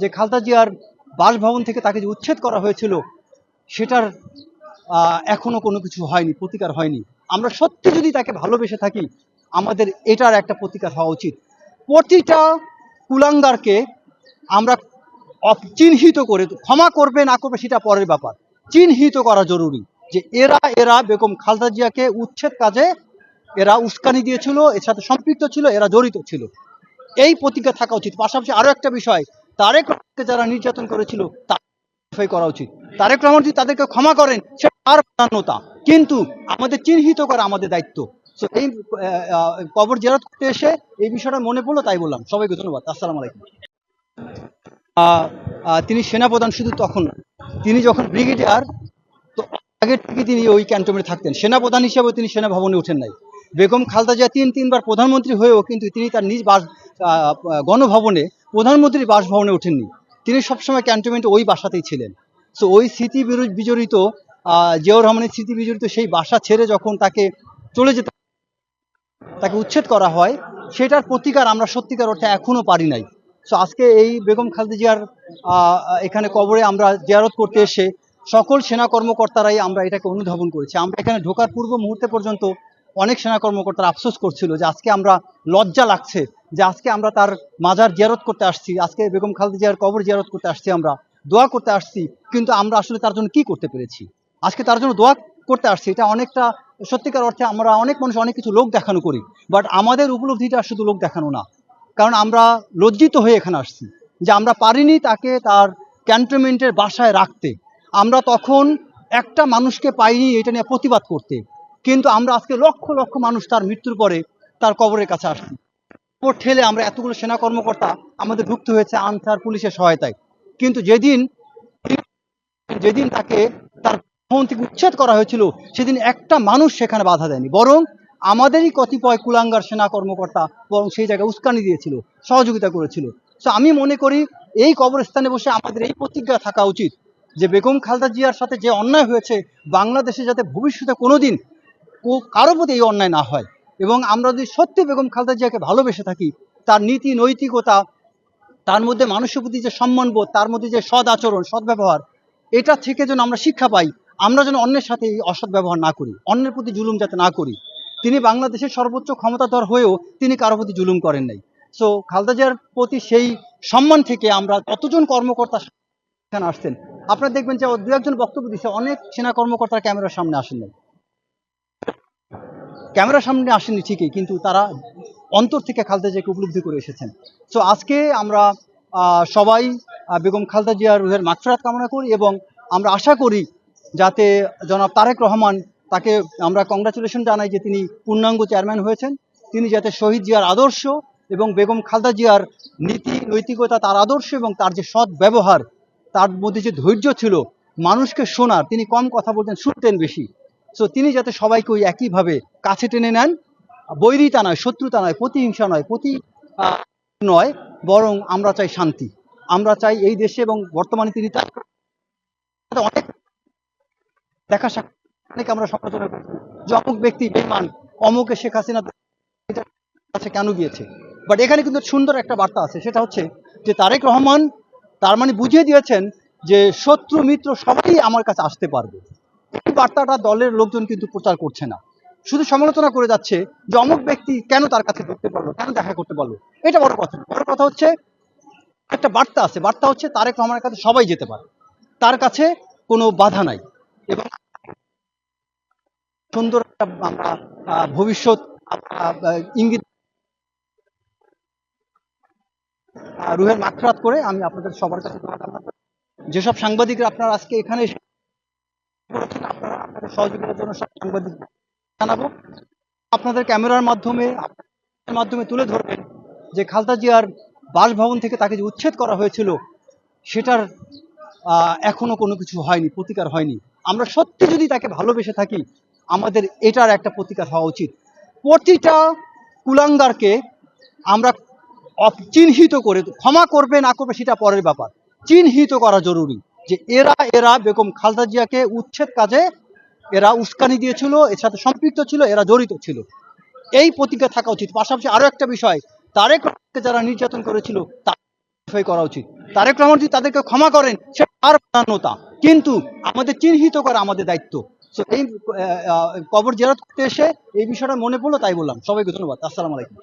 যে খালদা জিয়ার বাসভবন থেকে তাকে যে উচ্ছেদ করা হয়েছিল, সেটার এখনও কোনো কিছু হয়নি, প্রতিকার হয়নি। আমরা সত্যি যদি তাকে ভালোবেসে থাকি, আমাদের এটার একটা প্রতিকার হওয়া উচিত। প্রতিটা কুলাঙ্গারকে আমরা চিহ্নিত করে, ক্ষমা করবে না করবে সেটা পরের ব্যাপার। চিহ্নিত করা জরুরি যে এরা এরা বেগম খালদা জিয়াকে উচ্ছেদ কাজে, এরা উস্কানি দিয়েছিল, এর সাথে সম্পৃক্ত ছিল, এরা জড়িত ছিল। এই প্রতিজ্ঞা থাকা উচিত। পাশাপাশি আরও একটা বিষয় তারেক রহমানকে যারা নির্যাতন করেছিল তার করা উচিত। তারেক রহমান যদি তাদেরকে ক্ষমা করেন সেটা তার প্রাধান্যতা কিন্তু আমাদের চিহ্নিত করা আমাদের দায়িত্ব। এই কবর জেরত করতে এসে এই বিষয়টা মনে পড়ল, তাই বললাম। সবাইকে ধন্যবাদ। আসসালামু আলাইকুম। তিনি সেনাপ্রধান শুধু তখন তিনি যখন ব্রিগেডিয়ার, তো আগে থেকে তিনি ওই ক্যান্টনমেন্টে থাকতেন। সেনাপ্রধান হিসেবে তিনি সেনা ভবনে ওঠেন নাই। বেগম খালদা জিয়া তিন, তিনবার প্রধানমন্ত্রী হয়েও কিন্তু তিনি তার নিজ বাস গণভবনে প্রধানমন্ত্রীর বাসভবনে ওঠেননি। তিনি সবসময় ক্যান্টনমেন্টে ওই বাসাতেই ছিলেন। সো ওই স্মৃতি বিজড়িত জিয়াউর রহমানের স্মৃতি বিজড়িত সেই বাসা ছেড়ে যখন তাকে চলে যেতে তাকে উচ্ছেদ করা হয়, সেটার প্রতিকার আমরা সত্যিকার অর্থে এখনও পারি নাই। সো আজকে এই বেগম খালেদা জিয়ার এখানে কবরে আমরা জিয়ারত করতে এসে সকল সেনা কর্মকর্তারাই আমরা এটাকে অনুধাবন করেছি। আমরা এখানে ঢোকার পূর্ব মুহূর্তে পর্যন্ত অনেক সেনা কর্মকর্তারা আফসোস করছিল যে আজকে আমরা লজ্জা লাগছে, যে আজকে আমরা তার মাজার জিয়ারত করতে আসছি, আজকে বেগম খালেদা জিয়ার কবর জিয়ারত করতে আসছি আমরা, দোয়া করতে আসছি, কিন্তু আমরা আসলে তার জন্য কি করতে পেরেছি? আজকে তার জন্য দোয়া করতে আসছি, এটা অনেকটা সত্যিকার অর্থে আমরা অনেক মানুষ অনেক কিছু লোক দেখানো করি বাট আমাদের উপলব্ধিটা শুধু লোক দেখানো না, কারণ আমরা লজ্জিত হয়ে এখানে আসছি, যে আমরা পারিনি তাকে তার ক্যান্টনমেন্টের বাসায় রাখতে, আমরা তখন একটা মানুষকে পাইনি এটা নিয়ে প্রতিবাদ করতে কিন্তু আমরা আজকে লক্ষ লক্ষ মানুষ তার মৃত্যুর পরে তার কবরের কাছে আসছি। উপর ঠেলে আমরা এতগুলো সেনা কর্মকর্তা আমাদের ঢুকতে হয়েছে আনসার, পুলিশের সহায়তায়। কিন্তু যেদিন যেদিন তাকে তার ভবন থেকে উচ্ছেদ করা হয়েছিল, সেদিন একটা মানুষ সেখানে বাধা দেয়নি। বরং আমাদেরই কতিপয় কুলাঙ্গার সেনা কর্মকর্তা বরং সেই জায়গায় উস্কানি দিয়েছিল, সহযোগিতা করেছিল। তো আমি মনে করি এই কবরস্থানে বসে আমাদের এই প্রতিজ্ঞা থাকা উচিত যে বেগম খালদা জিয়ার সাথে যে অন্যায় হয়েছে, বাংলাদেশে যাতে ভবিষ্যতে কোনোদিন কারও প্রতি এই অন্যায় না হয়। এবং আমরা যদি সত্যি বেগম খালদা জিয়াকে ভালোবেসে থাকি, তার নীতি, নৈতিকতা, তার মধ্যে মানুষের প্রতি যে সম্মানবোধ, তার মধ্যে যে সদ আচরণ সদ ব্যবহার, এটা থেকে যেন আমরা শিক্ষা পাই, আমরা যেন অন্যের সাথে এই অসৎ ব্যবহার না করি, অন্যের প্রতি জুলুম যাতে না করি। তিনি বাংলাদেশের সর্বোচ্চ ক্ষমতাধর হয়েও তিনি কারও প্রতি জুলুম করেন নাই। সো খালদা জিয়ার প্রতি সেই সম্মান থেকে আমরা কতজন কর্মকর্তা এখানে আসছেন? আপনারা দেখবেন যে দু একজন বক্তব্য দিচ্ছে অনেক সেনা কর্মকর্তা ক্যামেরার সামনে আসেন নাই। ক্যামেরার সামনে আসেনি ঠিকই, কিন্তু তারা অন্তর থেকে খালদা জিয়াকে উপলব্ধি করে এসেছেন। সো আজকে আমরা সবাই বেগম খালদা জিয়ার রুহের মাগফিরাত কামনা করি এবং আমরা আশা করি যাতে জনাব তারেক রহমান তাকে আমরা কংগ্রাচুলেশন জানাই যে তিনি পূর্ণাঙ্গ চেয়ারম্যান হয়েছেন। তিনি যাতে শহীদ জিয়ার আদর্শ এবং বেগম খালদা জিয়ার নীতি, নৈতিকতা, তার আদর্শ এবং তার যে সৎ ব্যবহার, তার মধ্যে যে ধৈর্য ছিল, মানুষকে শোনার, তিনি কম কথা বলতেন, শুনতেন বেশি। সো তিনি যাতে সবাইকে ওই একইভাবে কাছে টেনে নেন, বৈরিতা নয়, শত্রুতা নয়, প্রতিহিংসা নয়, প্রতি নয়, বরং আমরা চাই শান্তি। আমরা চাই এই দেশে এবং বর্তমানে তিনি তার অনেক দেখা সাক্ষাৎ আমরা সমালোচনা করছি যে অমুক ব্যক্তি বেমান অমুকে শেখ হাসিনা কাছে কেন গিয়েছে? বাট এখানে কিন্তু সুন্দর একটা বার্তা আছে, সেটা হচ্ছে যে তারেক রহমান তার মানে বুঝিয়ে দিয়েছেন যে শত্রু, মিত্র সবাই আমার কাছে আসতে পারবে। বার্তাটা দলের লোকজন কিন্তু প্রচার করছে না। শুধু সমালোচনা করে যাচ্ছে যে অমুক ব্যক্তি কেন তার কাছে ঢুকতে পারল, কেন দেখা করতে পারল। এটা বড় কথা বড় কথা হচ্ছে, একটা বার্তা আছে। বার্তা হচ্ছে, তারেক রহমানের কাছে সবাই যেতে পারে। তার কাছে কোনো বাধা নাই। এবং সুন্দর একটা আমরা ভবিষ্যৎ ইঙ্গিত রুহের মাখরাত করে আমি আপনাদের সবার কাছে। যেসব সাংবাদিকরা আপনারা আজকে এখানে করেছেন, আপনারা আপনাদের সহযোগিতার জন্য সব সাংবাদিক জানাব। আপনাদের ক্যামেরার মাধ্যমে মাধ্যমে তুলে ধরবেন যে খালদা জিয়ার বাসভবন থেকে তাকে যে উচ্ছেদ করা হয়েছিল সেটার এখনও কোনো কিছু হয়নি প্রতিকার হয়নি। আমরা সত্যি যদি তাকে ভালোবেসে থাকি আমাদের এটার একটা প্রতিকার হওয়া উচিত। প্রতিটা কুলাঙ্গারকে আমরা চিহ্নিত করে ক্ষমা করবে না করবে সেটা পরের ব্যাপার। চিহ্নিত করা জরুরি। যে এরা এরা বেগম খালদা জিয়াকে উচ্ছেদ কাজে এরা উস্কানি দিয়েছিল এর সাথে সম্পৃক্ত ছিল এরা জড়িত ছিল। এই প্রতিজ্ঞা থাকা উচিত। পাশাপাশি আরও একটা বিষয় তারেক রহমানকে যারা নির্যাতন করেছিল তা করা উচিত। তারেক রহমান যদি তাদেরকে ক্ষমা করেন সেটা তার প্রাধান্যতা কিন্তু আমাদের চিহ্নিত করা আমাদের দায়িত্ব। So, এই কবর জেরত করতে এসে এই বিষয়টা মনে পড়ল তাই বললাম। সবাইকে ধন্যবাদ। আসসালামু আলাইকুম।